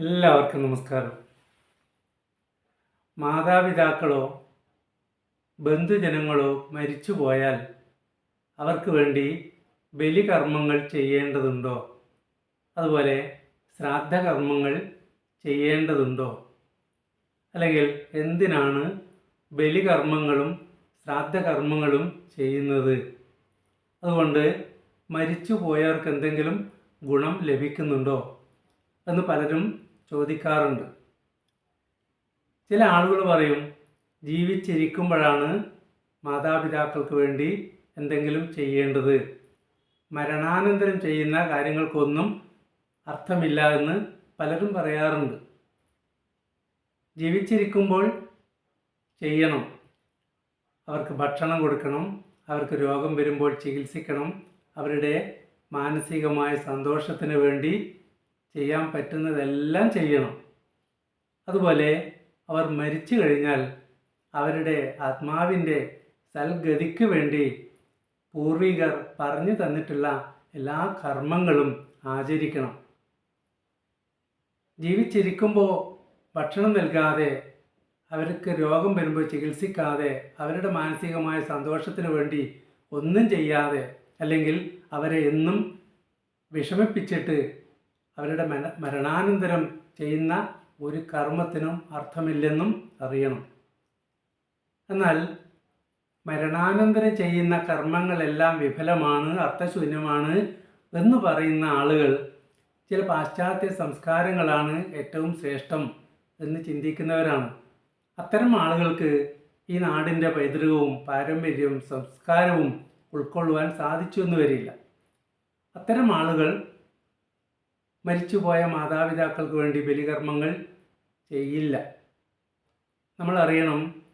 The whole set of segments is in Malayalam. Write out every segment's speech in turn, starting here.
എല്ലാവർക്കും നമസ്കാരം. മാതാപിതാക്കളോ ബന്ധുജനങ്ങളോ മരിച്ചുപോയാൽ അവർക്ക് വേണ്ടി ബലികർമ്മങ്ങൾ ചെയ്യേണ്ടതുണ്ടോ? അതുപോലെ ശ്രാദ്ധകർമ്മങ്ങൾ ചെയ്യേണ്ടതുണ്ടോ? അല്ലെങ്കിൽ എന്തിനാണ് ബലികർമ്മങ്ങളും ശ്രാദ്ധകർമ്മങ്ങളും ചെയ്യുന്നത്? അതുകൊണ്ട് മരിച്ചുപോയവർക്ക് എന്തെങ്കിലും ഗുണം ലഭിക്കുന്നുണ്ടോ എന്ന് പലരും ചോദിക്കാറുണ്ട്. ചില ആളുകൾ പറയും ജീവിച്ചിരിക്കുമ്പോഴാണ് മാതാപിതാക്കൾക്ക് വേണ്ടി എന്തെങ്കിലും ചെയ്യേണ്ടത്. മരണാനന്തരം ചെയ്യുന്ന കാര്യങ്ങൾക്കൊന്നും അർത്ഥമില്ല എന്ന് പലരും പറയാറുണ്ട്. ജീവിച്ചിരിക്കുമ്പോൾ ചെയ്യണം. അവർക്ക് ഭക്ഷണം കൊടുക്കണം. അവർക്ക് രോഗം വരുമ്പോൾ ചികിത്സിക്കണം. അവരുടെ മാനസികമായ സന്തോഷത്തിന് വേണ്ടി ചെയ്യാൻ പറ്റുന്നതെല്ലാം ചെയ്യണം. അതുപോലെ അവർ മരിച്ചു കഴിഞ്ഞാൽ അവരുടെ ആത്മാവിന്റെ സൽഗതിക്ക് വേണ്ടി പൂർവികർ പറഞ്ഞു തന്നിട്ടുള്ള എല്ലാ കർമ്മങ്ങളും ആചരിക്കണം. ജീവിച്ചിരിക്കുമ്പോൾ ഭക്ഷണം നൽകാതെ അവർക്ക് രോഗം വരുമ്പോൾ ചികിത്സിക്കാതെ അവരുടെ മാനസികമായ സന്തോഷത്തിന് വേണ്ടി ഒന്നും ചെയ്യാതെ അല്ലെങ്കിൽ അവരെ എന്നും വിഷമിപ്പിച്ചിട്ട് അവരുടെ മര മരണാനന്തരം ചെയ്യുന്ന ഒരു കർമ്മത്തിനും അർത്ഥമില്ലെന്നും അറിയണം. എന്നാൽ മരണാനന്തരം ചെയ്യുന്ന കർമ്മങ്ങളെല്ലാം വിഫലമാണ് അർത്ഥശൂന്യമാണ് എന്ന് പറയുന്ന ആളുകൾ ചില പാശ്ചാത്യ സംസ്കാരങ്ങളാണ് ഏറ്റവും ശ്രേഷ്ഠം എന്ന് ചിന്തിക്കുന്നവരാണ്. അത്തരം ആളുകൾക്ക് ഈ നാടിന്റെ പൈതൃകവും പാരമ്പര്യവും സംസ്കാരവും ഉൾക്കൊള്ളുവാൻ സാധിച്ചു എന്ന് വരില്ല. അത്തരം ആളുകൾ മരിച്ചുപോയ മാതാപിതാക്കൾക്ക് വേണ്ടി ബലികർമ്മങ്ങൾ ചെയ്യില്ല. നമ്മളറിയണം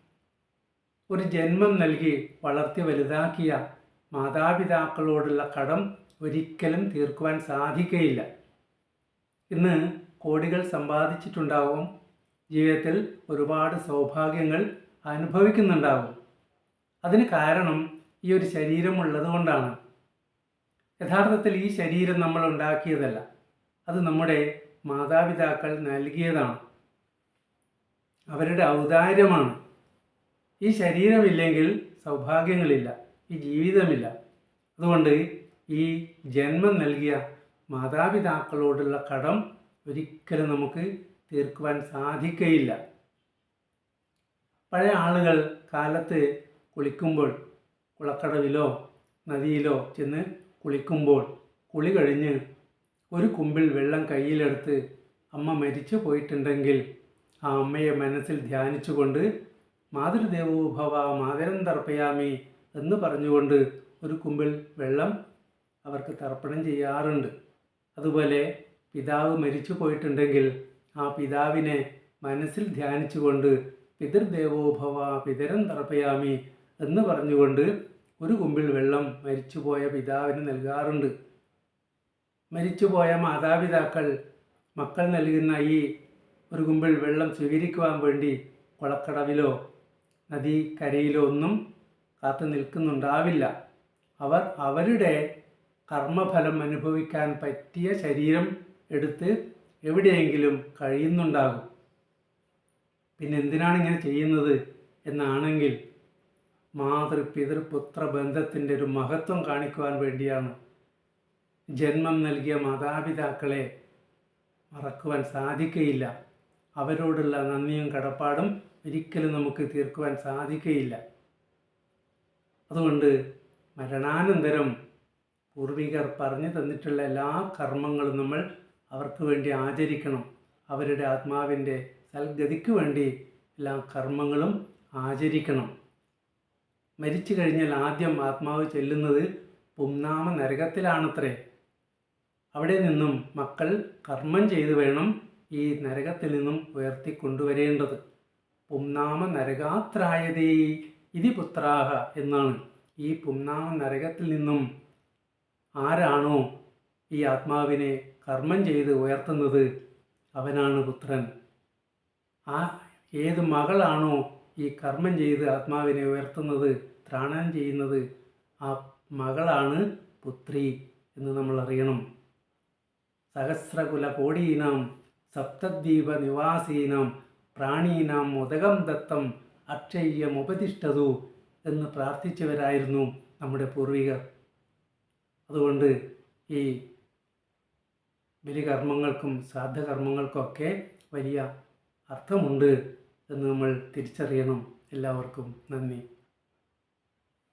ഒരു ജന്മം നൽകി വളർത്തി വലുതാക്കിയ മാതാപിതാക്കളോടുള്ള കടം ഒരിക്കലും തീർക്കുവാൻ സാധിക്കയില്ല. ഇന്ന് കോടികൾ സമ്പാദിച്ചിട്ടുണ്ടാവും ജീവിതത്തിൽ ഒരുപാട് സൗഭാഗ്യങ്ങൾ അനുഭവിക്കുന്നുണ്ടാവും. അതിന് കാരണം ഈ ഒരു ശരീരം ഉള്ളതുകൊണ്ടാണ്. യഥാർത്ഥത്തിൽ ഈ ശരീരം നമ്മൾ ഉണ്ടാക്കിയതല്ല. അത് നമ്മുടെ മാതാപിതാക്കൾ നൽകിയതാണ്. അവരുടെ ഔദാര്യമാണ്. ഈ ശരീരമില്ലെങ്കിൽ സൗഭാഗ്യങ്ങളില്ല ഈ ജീവിതമില്ല. അതുകൊണ്ട് ഈ ജന്മം നൽകിയ മാതാപിതാക്കളോടുള്ള കടം ഒരിക്കലും നമുക്ക് തീർക്കുവാൻ സാധിക്കയില്ല. പഴയ ആളുകൾ കാലത്ത് കുളിക്കുമ്പോൾ കുളക്കടവിലോ നദിയിലോ ചെന്ന് കുളിക്കുമ്പോൾ കുളി കഴിഞ്ഞ് ഒരു കുമ്പിൽ വെള്ളം കയ്യിലെടുത്ത് അമ്മ മരിച്ചു പോയിട്ടുണ്ടെങ്കിൽ ആ അമ്മയെ മനസ്സിൽ ധ്യാനിച്ചുകൊണ്ട് മാതൃദേവോഭവ മാതരം തർപ്പയാമി എന്ന് പറഞ്ഞുകൊണ്ട് ഒരു കുമ്പിൽ വെള്ളം അവർക്ക് തർപ്പണം ചെയ്യാറുണ്ട്. അതുപോലെ പിതാവ് മരിച്ചു പോയിട്ടുണ്ടെങ്കിൽ ആ പിതാവിനെ മനസ്സിൽ ധ്യാനിച്ചുകൊണ്ട് പിതൃദേവോഭവ പിതരം തർപ്പയാമി എന്ന് പറഞ്ഞുകൊണ്ട് ഒരു കുമ്പിൽ വെള്ളം മരിച്ചുപോയ പിതാവിന് നൽകാറുണ്ട്. മരിച്ചുപോയ മാതാപിതാക്കൾ മക്കൾ നൽകുന്ന ഈ ഒരു കുമ്പിൾ വെള്ളം സ്വീകരിക്കുവാൻ വേണ്ടി കുളക്കടവിലോ കരയിലോ ഒന്നും കാത്തു നിൽക്കുന്നുണ്ടാവില്ല. അവർ അവരുടെ കർമ്മഫലം അനുഭവിക്കാൻ പറ്റിയ ശരീരം എടുത്ത് എവിടെയെങ്കിലും കഴിയുന്നുണ്ടാകും. പിന്നെ എന്തിനാണ് ഇങ്ങനെ ചെയ്യുന്നത് എന്നാണെങ്കിൽ മാതൃ പിതൃ പുത്ര ബന്ധത്തിന്റെ ഒരു മഹത്വം കാണിക്കുവാൻ വേണ്ടിയാണ്. ജന്മം നൽകിയ മാതാപിതാക്കളെ മറക്കുവാൻ സാധിക്കയില്ല. അവരോടുള്ള നന്ദിയും കടപ്പാടും ഒരിക്കലും നമുക്ക് തീർക്കുവാൻ സാധിക്കയില്ല. അതുകൊണ്ട് മരണാനന്തരം പൂർവികർ പറഞ്ഞു തന്നിട്ടുള്ള എല്ലാ കർമ്മങ്ങളും നമ്മൾ അവർക്ക് വേണ്ടി ആചരിക്കണം. അവരുടെ ആത്മാവിന്റെ സൽഗതിക്ക് വേണ്ടി എല്ലാ കർമ്മങ്ങളും ആചരിക്കണം. മരിച്ചു കഴിഞ്ഞാൽ ആദ്യം ആത്മാവ് ചെല്ലുന്നത് പുംനാമ നരകത്തിലാണത്രേ. അവിടെ നിന്നും മക്കൾ കർമ്മം ചെയ്തു വേണം ഈ നരകത്തിൽ നിന്നും ഉയർത്തി കൊണ്ടുവരേണ്ടത് പുംനാമ നരകാത്രായതേ ഇതി പുത്രാഹ എന്നാണ്. ഈ പുംനാമ നരകത്തിൽ നിന്നും ആരാണോ ഈ ആത്മാവിനെ കർമ്മം ചെയ്ത് ഉയർത്തുന്നത് അവനാണ് പുത്രൻ. ആ ഏത് മകളാണോ ഈ കർമ്മം ചെയ്ത് ആത്മാവിനെ ഉയർത്തുന്നത് ത്രാണം ചെയ്യുന്നത് ആ മകളാണ് പുത്രി എന്ന് നമ്മൾ അറിയണം. സഹസ്രകുല കോടീനാം സപ്തദ്വീപ നിവാസീനാം പ്രാണീനാം മുതകം ദത്തം അക്ഷയ്യമുപതിഷ്ഠതു എന്ന് പ്രാർത്ഥിച്ചവരായിരുന്നു നമ്മുടെ പൂർവികർ. അതുകൊണ്ട് ഈ ബലികർമ്മങ്ങൾക്കും ശ്രാദ്ധകർമ്മങ്ങൾക്കൊക്കെ വലിയ അർത്ഥമുണ്ട് എന്ന് നമ്മൾ തിരിച്ചറിയണം. എല്ലാവർക്കും നന്ദി.